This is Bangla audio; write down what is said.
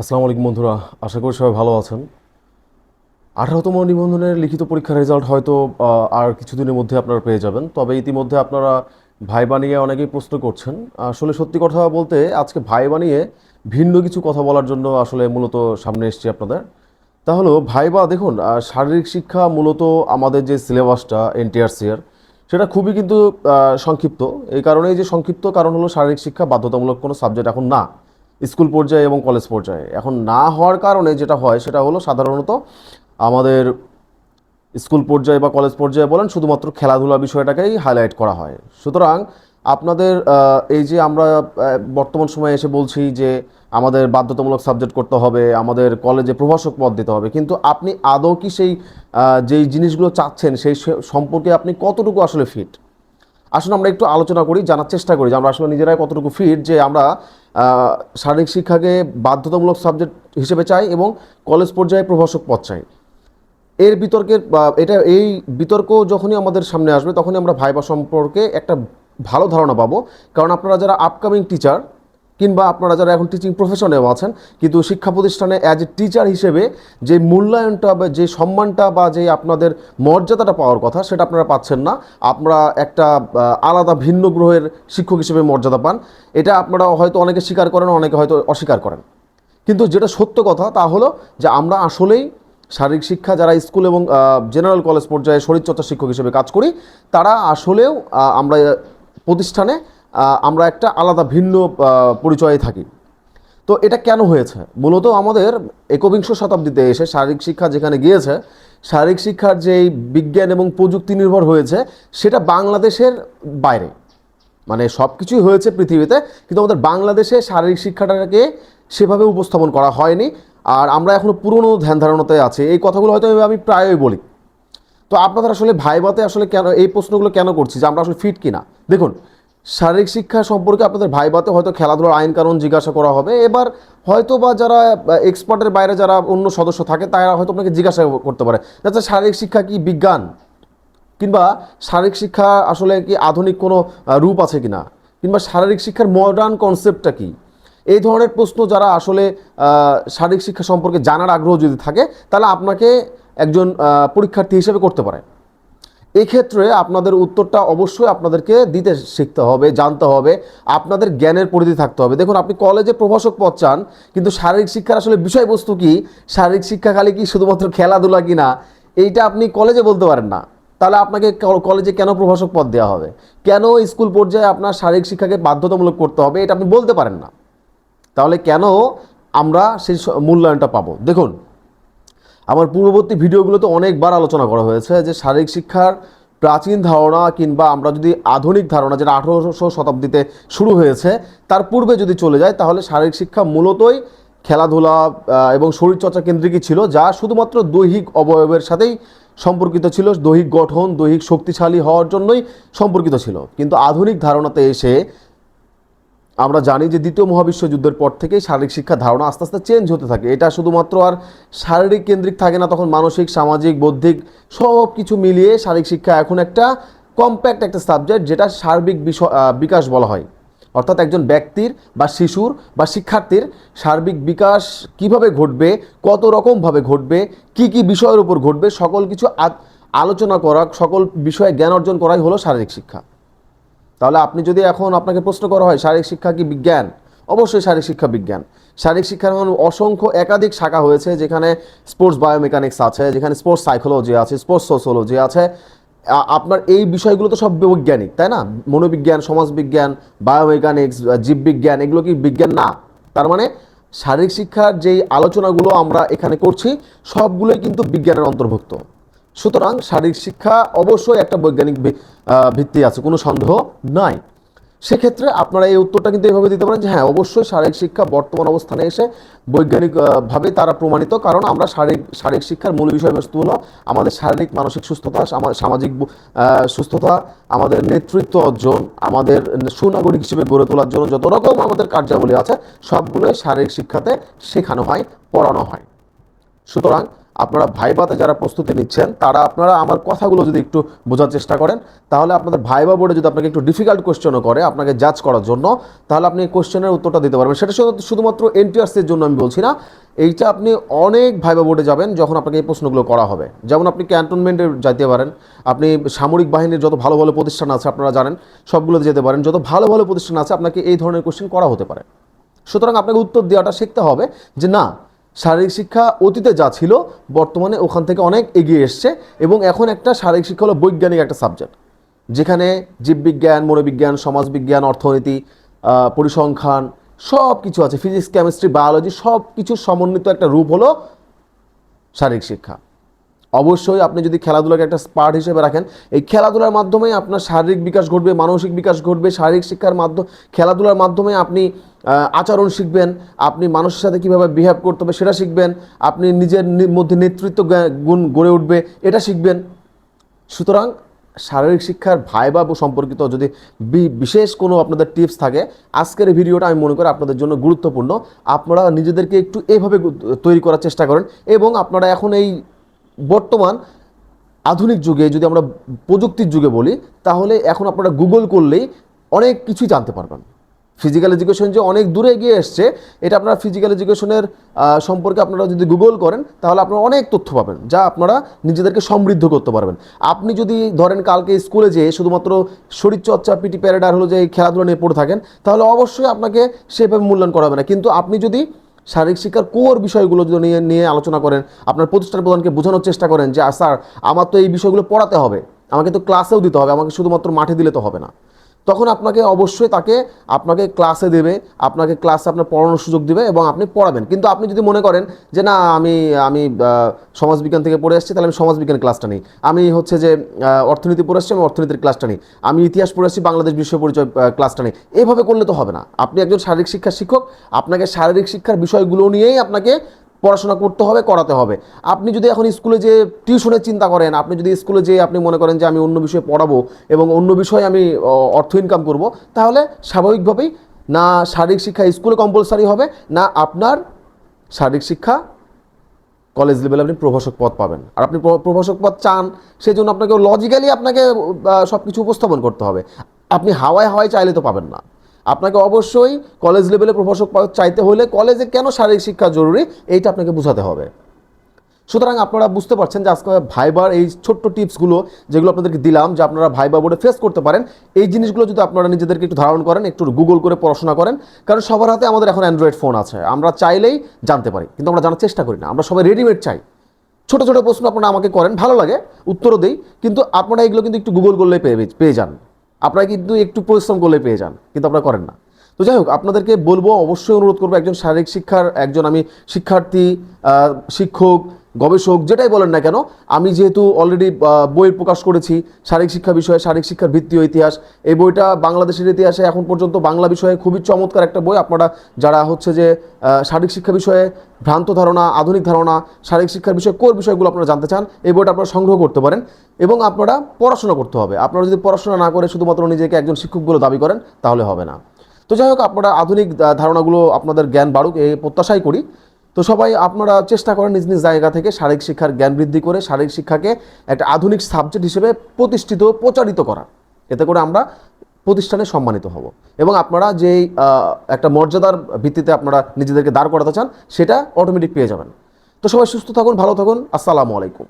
আসসালামু আলাইকুম বন্ধুরা, আশা করি সবাই ভালো আছেন। আঠারোতম নিবন্ধনের লিখিত পরীক্ষার রেজাল্ট হয়তো আর কিছুদিনের মধ্যে আপনারা পেয়ে যাবেন। তবে ইতিমধ্যে আপনারা ভাই বানিয়ে অনেকেই প্রশ্ন করছেন। আসলে সত্যি কথা বলতে, আজকে ভাই বানিয়ে ভিন্ন কিছু কথা বলার জন্য আসলে মূলত সামনে এসেছি আপনাদের। তা হলো ভাইবা দেখুন শারীরিক শিক্ষা মূলত আমাদের যে সিলেবাসটা এনটিআরসিআর সেটা খুবই কিন্তু সংক্ষিপ্ত। এই কারণেই যে সংক্ষিপ্ত কারণ হলো শারীরিক শিক্ষা বাধ্যতামূলক কোনো সাবজেক্ট এখন না। স্কুল পর্যায়ে এবং কলেজ পর্যায়ে। এখন না হওয়ার কারণে যেটা হয়, সেটা হলো সাধারণত আমাদের স্কুল পর্যায়ে বা কলেজ পর্যায়ে বলেন শুধুমাত্র খেলাধুলা বিষয়টাকেই হাইলাইট করা হয়। সুতরাং আপনাদের এই যে আমরা বর্তমান সময়ে এসে বলছি যে আমাদের বাধ্যতামূলক সাবজেক্ট করতে হবে, আমাদের কলেজে প্রভাষক পদ দিতে হবে, কিন্তু আপনি আদৌ কি সেই যেই জিনিসগুলো চাচ্ছেন, সেই সম্পর্কে আপনি কতটুকু আসলে ফিট আসলে আমরা একটু আলোচনা করি, জানার চেষ্টা করি যে আমরা আসলে নিজেরাই কতটুকু ফিট যে আমরা শারীরিক শিক্ষাকে বাধ্যতামূলক সাবজেক্ট হিসেবে চাই এবং কলেজ পর্যায়ে প্রভাষক পদ চাই। এর বিতর্কের এটা, এই বিতর্ক যখনই আমাদের সামনে আসবে তখনই আমরা ভাইবা সম্পর্কে একটা ভালো ধারণা পাবো। কারণ আপনারা যারা আপকামিং টিচার কিংবা আপনারা যারা এখন টিচিং প্রফেশনেও আছেন, কিন্তু শিক্ষা প্রতিষ্ঠানে অ্যাজ এ টিচার হিসেবে যে মূল্যায়নটা বা যে সম্মানটা বা যে আপনাদের মর্যাদাটা পাওয়ার কথা, সেটা আপনারা পাচ্ছেন না। আপনারা একটা আলাদা ভিন্ন গ্রহের শিক্ষক হিসেবে মর্যাদা পান। এটা আপনারা হয়তো অনেকে স্বীকার করেন, অনেকে হয়তো অস্বীকার করেন। কিন্তু যেটা সত্য কথা তা হলো যে আমরা আসলেই শারীরিক শিক্ষা যারা স্কুল এবং জেনারেল কলেজ পর্যায়ে শরীরচর্চা শিক্ষক হিসেবে কাজ করি, তারা আসলেও আমরা প্রতিষ্ঠানে আমরা একটা আলাদা ভিন্ন পরিচয়ে থাকি। তো এটা কেন হয়েছে? মূলত আমাদের একবিংশ শতাব্দীতে এসে শারীরিক শিক্ষা যেখানে গিয়েছে, শারীরিক শিক্ষার যেই বিজ্ঞান এবং প্রযুক্তি নির্ভর হয়েছে, সেটা বাংলাদেশের বাইরে। মানে সব কিছুই হয়েছে পৃথিবীতে, কিন্তু আমাদের বাংলাদেশে শারীরিক শিক্ষাটাকে সেভাবে উপস্থাপন করা হয়নি। আর আমরা এখনও পুরনো ধ্যান ধারণাতে আছে। এই কথাগুলো হয়তো আমি প্রায়ই বলি। তো আপনাদের আসলে ভাইবাতে আসলে কেন, এই প্রশ্নগুলো কেন করছি? যে আমরা আসলে ফিট কিনা? দেখুন শারীরিক শিক্ষা সম্পর্কে আপনাদের ভাইবাতে হয়তো খেলাধুলার আইন কানুন জিজ্ঞাসা করা হবে। এবার হয়তো বা যারা এক্সপার্টের বাইরে যারা অন্য সদস্য থাকে, তারা হয়তো আপনাকে জিজ্ঞাসা করতে পারে। আচ্ছা শারীরিক শিক্ষা কি বিজ্ঞান? কিংবা শারীরিক শিক্ষা আসলে কি আধুনিক কোনো রূপ আছে কি না কিংবা শারীরিক শিক্ষার মডার্ন কনসেপ্টটা কি? এই ধরনের প্রশ্ন যারা আসলে শারীরিক শিক্ষা সম্পর্কে জানার আগ্রহ যদি থাকে, তাহলে আপনাকে একজন পরীক্ষার্থী হিসেবে করতে পারে। এক্ষেত্রে আপনাদের উত্তরটা অবশ্যই আপনাদেরকে দিতে শিখতে হবে, জানতে হবে, আপনাদের জ্ঞানের পরিধি থাকতে হবে। দেখুন, আপনি কলেজে প্রভাষক পদ চান, কিন্তু শারীরিক শিক্ষার আসলে বিষয়বস্তু কি? শারীরিক শিক্ষা খালি কি শুধুমাত্র খেলাধুলা কি না? এইটা আপনি কলেজে বলতে পারেন না। তাহলে আপনাকে কলেজে কেন প্রভাষক পদ দেওয়া হবে? কেন স্কুল পর্যায়ে আপনার শারীরিক শিক্ষাকে বাধ্যতামূলক করতে হবে? এটা আপনি বলতে পারেন না। তাহলে কেন আমরা সেই মূল্যায়নটা পাবো? দেখুন আমার পূর্ববর্তী ভিডিওগুলোতে অনেকবার আলোচনা করা হয়েছে যে শারীরিক শিক্ষার প্রাচীন ধারণা কিংবা আমরা যদি আধুনিক ধারণা, যেটা আঠারোশো শতাব্দীতে শুরু হয়েছে, তার পূর্বে যদি চলে যায়, তাহলে শারীরিক শিক্ষা মূলতই খেলাধুলা এবং শরীরচর্চা কেন্দ্রিকই ছিল, যা শুধুমাত্র দৈহিক অবয়বের সাথেই সম্পর্কিত ছিল। দৈহিক গঠন, দৈহিক শক্তিশালী হওয়ার জন্যই সম্পর্কিত ছিল। কিন্তু আধুনিক ধারণাতে এসে আমরা জানি যে দ্বিতীয় মহাবিশ্বযুদ্ধের পর থেকেই শারীরিক শিক্ষার ধারণা আস্তে আস্তে চেঞ্জ হতে থাকে। এটা শুধুমাত্র আর শারীরিক কেন্দ্রিক থাকে না, তখন মানসিক, সামাজিক, বৌদ্ধিক সব কিছু মিলিয়ে শারীরিক শিক্ষা এখন একটা কম্প্যাক্ট একটা সাবজেক্ট যেটা সার্বিক বিকাশ বলা হয়। অর্থাৎ একজন ব্যক্তির বা শিশুর বা শিক্ষার্থীর সার্বিক বিকাশ কীভাবে ঘটবে, কত রকমভাবে ঘটবে, কি কি বিষয়ের উপর ঘটবে, সকল কিছু আলোচনা করা, সকল বিষয়ে জ্ঞান অর্জন করাই হলো শারীরিক শিক্ষা। তাহলে আপনি যদি এখন আপনাকে প্রশ্ন করা হয়, শারীরিক শিক্ষা কি বিজ্ঞান? অবশ্যই শারীরিক শিক্ষা বিজ্ঞান। শারীরিক শিক্ষার এখন অসংখ্য একাধিক শাখা হয়েছে যেখানে স্পোর্টস বায়োমেকানিক্স আছে, যেখানে স্পোর্টস সাইকোলজি আছে স্পোর্টস সোশ্যোলজি আছে। আপনার এই বিষয়গুলো তো সব বৈজ্ঞানিক, তাই না? মনোবিজ্ঞান, সমাজবিজ্ঞান বায়োমেকানিক্স জীববিজ্ঞান, এগুলো কি বিজ্ঞান? না। তার মানে শারীরিক শিক্ষার যেই আলোচনাগুলো আমরা এখানে করছি, সবগুলোই কিন্তু বিজ্ঞানের অন্তর্ভুক্ত। সুতরাং শারীরিক শিক্ষা অবশ্যই একটা বৈজ্ঞানিক ভিত্তি আছে, কোনো সন্দেহ নাই। সেক্ষেত্রে আপনারা এই উত্তরটা কিন্তু এভাবে দিতে পারেন যে হ্যাঁ অবশ্যই শারীরিক শিক্ষা বর্তমান অবস্থানে এসে বৈজ্ঞানিকভাবে তারা প্রমাণিত। কারণ আমরা শারীরিক শারীরিক শিক্ষার মূল বিষয়বস্তু হলো আমাদের শারীরিক, মানসিক সুস্থতা, সামা- সামাজিক সুস্থতা, আমাদের নেতৃত্ব অর্জন, আমাদের সুনাগরিক হিসেবে গড়ে তোলার জন্য যত রকম আমাদের কার্যাবলী আছে, সবগুলোই শারীরিক শিক্ষাতে শেখানো হয়, পড়ানো হয়। সুতরাং আপনারা ভাইবাতে যারা প্রস্তুতি নিচ্ছেন, তারা আপনারা আমার কথাগুলো যদি একটু বোঝার চেষ্টা করেন, তাহলে আপনাদের ভাইবা বোর্ডে যদি আপনাকে একটু ডিফিকাল্ট কোশ্চেনও করে, আপনাকে জাজ করার জন্য, তাহলে আপনি এই কোশ্চেনের উত্তরটা দিতে পারবেন। সেটা শুধু- শুধুমাত্র এনটিআরসির জন্য আমি বলছি না, এইটা আপনি অনেক ভাইবা বোর্ডে যাবেন যখন আপনাকে এই প্রশ্নগুলো করা হবে। যেমন আপনি ক্যান্টনমেন্টে যেতে পারেন, আপনি সামরিক বাহিনীর যত ভালো ভালো প্রতিষ্ঠান আছে আপনারা জানেন, সবগুলোতে যেতে পারেন, যত ভালো ভালো প্রতিষ্ঠান আছে আপনাকে এই ধরনের কোশ্চেন করা হতে পারে। সুতরাং আপনাকে উত্তর দেওয়াটা শিখতে হবে যে না শারীরিক শিক্ষা অতীতে যা ছিল, বর্তমানে ওখান থেকে অনেক এগিয়ে এসছে এবং এখন একটা শারীরিক শিক্ষা হলো বৈজ্ঞানিক একটা সাবজেক্ট যেখানে জীববিজ্ঞান, মনোবিজ্ঞান, সমাজবিজ্ঞান, অর্থনীতি পরিসংখ্যান সব কিছু আছে ফিজিক্স কেমিস্ট্রি বায়োলজি সব কিছু সমন্বিত একটা রূপ হলো শারীরিক শিক্ষা। অবশ্যই আপনি যদি খেলাধুলাকে একটা পার্ট হিসেবে রাখেন, এই খেলাধুলার মাধ্যমে আপনার শারীরিক বিকাশ ঘটবে, মানসিক বিকাশ ঘটবে, শারীরিক শিক্ষার মাধ্যম, খেলাধুলার মাধ্যমে আপনি আচরণ শিখবেন, আপনি মানুষের সাথে কীভাবে বিহেভ করতে হবে সেটা শিখবেন, আপনি নিজের মধ্যে নেতৃত্ব গুণ গড়ে উঠবে, এটা শিখবেন। সুতরাং শারীরিক শিক্ষার ভাইবা সম্পর্কিত যদি বিশেষ কোনো আপনাদের টিপস থাকে, আজকের ভিডিওটা আমি মনে করি আপনাদের জন্য গুরুত্বপূর্ণ। আপনারা নিজেদেরকে একটু এইভাবে গু- তৈরি করার চেষ্টা করেন এবং আপনারা এখন এই বর্তমান আধুনিক যুগে যদি আমরা প্রযুক্তির যুগে বলি, তাহলে এখন আপনারা গুগল করলেই অনেক কিছুই জানতে পারবেন। ফিজিক্যাল এডুকেশন যে অনেক দূরে এগিয়ে এসছে, এটা আপনারা ফিজিক্যাল এডুকেশনের সম্পর্কে আপনারা যদি গুগল করেন, তাহলে আপনারা অনেক তথ্য পাবেন, যা আপনারা নিজেদেরকে সমৃদ্ধ করতে পারবেন। আপনি যদি ধরেন কালকে স্কুলে যেয়ে শুধুমাত্র শরীরচর্চা পিটি প্যারেড আর হলো যে খেলাধুলা নিয়ে পড়ে থাকেন, তাহলে অবশ্যই আপনাকে সেভাবে মূল্যায়ন করা হবে না। কিন্তু আপনি যদি শারীরিক শিক্ষার কোর বিষয়গুলো যদি নিয়ে নিয়ে আলোচনা করেন আপনার প্রতিষ্ঠান প্রধানকে বোঝানোর চেষ্টা করেন যে "আ, স্যার আমার তো এই বিষয়গুলো পড়াতে হবে। আমাকে তো ক্লাসেও দিতে হবে। আমাকে শুধুমাত্র মাঠে দিলে তো হবে না। তখন আপনাকে অবশ্যই তাকে আপনাকে ক্লাসে দেবে, আপনাকে ক্লাসে আপনার পড়ানোর সুযোগ দেবে এবং আপনি পড়াবেন। কিন্তু আপনি যদি মনে করেন যে, না, আমি আমি সমাজবিজ্ঞান থেকে পড়ে আসছি তাহলে আমি সমাজবিজ্ঞানের ক্লাসটা নিই। আমি হচ্ছে যে অর্থনীতি পড়ে আসছি আমি অর্থনীতির ক্লাসটা নিই। আমি ইতিহাস পড়ে আসছি বাংলাদেশ বিশ্ব পরিচয় ক্লাসটা নিই। এইভাবে করলে তো হবে না। আপনি একজন শারীরিক শিক্ষার শিক্ষক, আপনাকে শারীরিক শিক্ষার বিষয়গুলো নিয়েই আপনাকে পড়াশোনা করতে হবে, করাতে হবে। আপনি যদি এখন স্কুলে যে টিউশনের চিন্তা করেন, আপনি যদি স্কুলে যে আপনি মনে করেন যে আমি অন্য বিষয়ে পড়াবো এবং অন্য বিষয়ে আমি অর্থ ইনকাম করব, তাহলে স্বাভাবিকভাবেই না শারীরিক শিক্ষা স্কুলে কম্পালসারি হবে, না আপনার শারীরিক শিক্ষা কলেজ লেভেলে আপনি প্রভাষক পদ পাবেন। আর আপনি প্র- প্রভাষক পদ চান সেই জন্য আপনাকে লজিক্যালি আপনাকে সব কিছু উপস্থাপন করতে হবে। আপনি হাওয়ায় হাওয়ায় চাইলে তো পাবেন না। আপনাকে অবশ্যই কলেজ লেভেলে প্রভাষক চাইতে হলে কলেজে কেন শারীরিক শিক্ষা জরুরি, এইটা আপনাকে বোঝাতে হবে। সুতরাং আপনারা বুঝতে পারছেন যে আজকে ভাইবার এই ছোট্ট টিপসগুলো যেগুলো আপনাদেরকে দিলাম, যে আপনারা ভাইবা বোর্ডে ফেস করতে পারেন, এই জিনিসগুলো যদি আপনারা নিজেদেরকে একটু ধারণ করেন, একটু গুগল করে পড়াশোনা করেন, কারণ সবার হাতে আমাদের এখন অ্যান্ড্রয়েড ফোন আছে। আমরা চাইলেই জানতে পারি, কিন্তু আমরা জানার চেষ্টা করি না। আমরা সবাই রেডিমেড চাই। ছোটো ছোটো প্রশ্ন আপনারা আমাকে করেন, ভালো লাগে, উত্তরও দিই, কিন্তু আপনারা এগুলো কিন্তু একটু গুগল করলে পেয়ে পেয়ে যান। আপনারা কিন্তু একটু পরিশ্রম করলে পেয়ে যান, কিন্তু আপনারা করেন না। তো যাই হোক, আপনাদেরকে বলব, অবশ্যই অনুরোধ করব, একজন শারীরিক শিক্ষার, একজন আমি শিক্ষার্থী শিক্ষক গবেষক যেটাই বলেন না কেন, আমি যেহেতু অলরেডি বই প্রকাশ করেছি, শারীরিক শিক্ষা বিষয়ে, শারীরিক শিক্ষার ভিত্তি ও ইতিহাস, এই বইটা বাংলাদেশের ইতিহাসে এখন পর্যন্ত বাংলা বিষয়ে খুবই চমৎকার একটা বই। আপনারা যারা হচ্ছে যে শারীরিক শিক্ষা বিষয়ে ভ্রান্ত ধারণা, আধুনিক ধারণা, শারীরিক শিক্ষার বিষয়ে কোর বিষয়গুলো আপনারা জানতে চান, এই বইটা আপনারা সংগ্রহ করতে পারেন এবং আপনারা পড়াশোনা করতে হবে। আপনারা যদি পড়াশোনা না করে শুধুমাত্র নিজেকে একজন শিক্ষক বলে দাবি করেন, তাহলে হবে না। তো যাই হোক, আপনারা আধুনিক ধারণাগুলো আপনাদের জ্ঞান বাড়ুক, এই প্রত্যাশাই করি। তো সবাই আপনারা চেষ্টা করেন নিজ নিজ জায়গা থেকে শারীরিক শিক্ষার জ্ঞান বৃদ্ধি করে শারীরিক শিক্ষাকে একটা আধুনিক সাবজেক্ট হিসেবে প্রতিষ্ঠিত, প্রচারিত করা। এতে করে আমরা প্রতিষ্ঠানে সম্মানিত হব। এবং আপনারা যেই একটা মর্যাদার ভিত্তিতে আপনারা নিজেদেরকে দাঁড় করাতে চান, সেটা অটোমেটিক পেয়ে যাবেন। তো সবাই সুস্থ থাকুন, ভালো থাকুন। আসসালামু আলাইকুম।